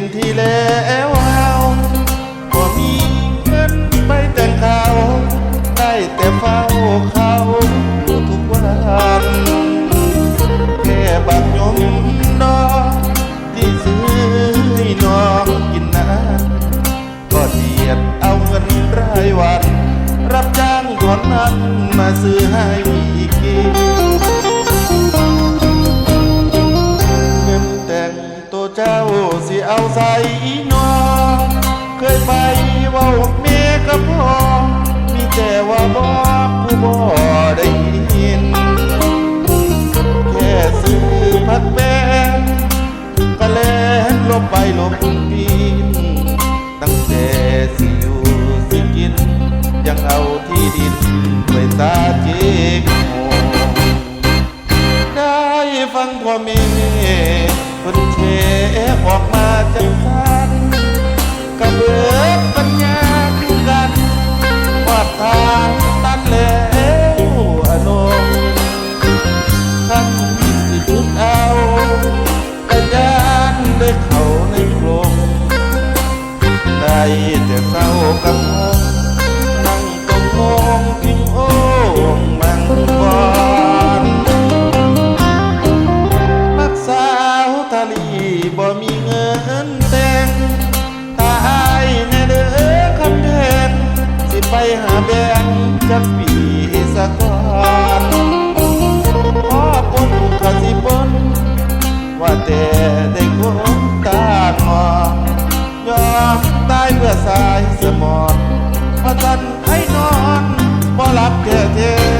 ต็มที่แล้วเฮาบ่มีเงินไปแต่งเขาได้แต่เฝ้าเขาทุกวันแค่บักยมนอที่ซื้อให้น้องกินน้ำก็เดียดเอาเงินรายวัน รับจ้างก่อนนั้นมาซื้อให้กิน สิเอาใส่นอเคยไปเว่าเมกับพ่อมีแต่ว่าบอกผู้บ่ได้ยิน แค่ซื้อผักแป้งก็แล่นลบไปลบปีนตั้งแต่สิอยู่สิกิน ยังเอาที่ดินไปตาเจ๊กโมได้ฟังพ่อแม่คนช ออกมาจังสันกระเบิดปัญญาคือกันว่าทางตันแล้วอนงท่านสิจุดเอากระยานได้เข้าในโครงได้แต่เศร้ากับมอ กปีสักวันพ่อคนกะสิบนว่าแต่ได้คนตาหมอยอมตายเพื่อสายสมอนพระจันทร์ให้นอนบ่หลับแท้เธอ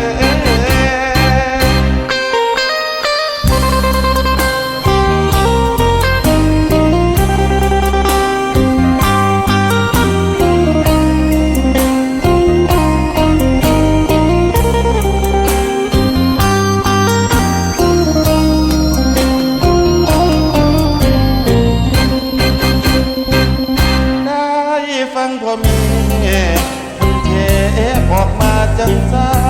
ฟังพ่อแม่คนเทออกมาจังซ่า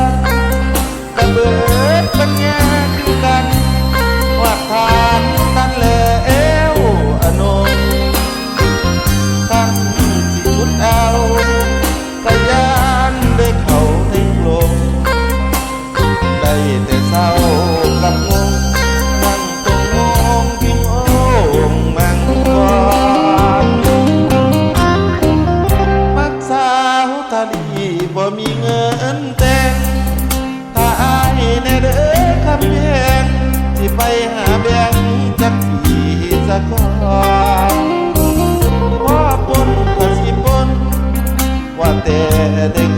มีเงินแต่งถ้าอายแน่เด้อคำแพงที่ไปหาแบงจักปีสักก่อนพ่อปนก็สิปนว่าแต่ได้คน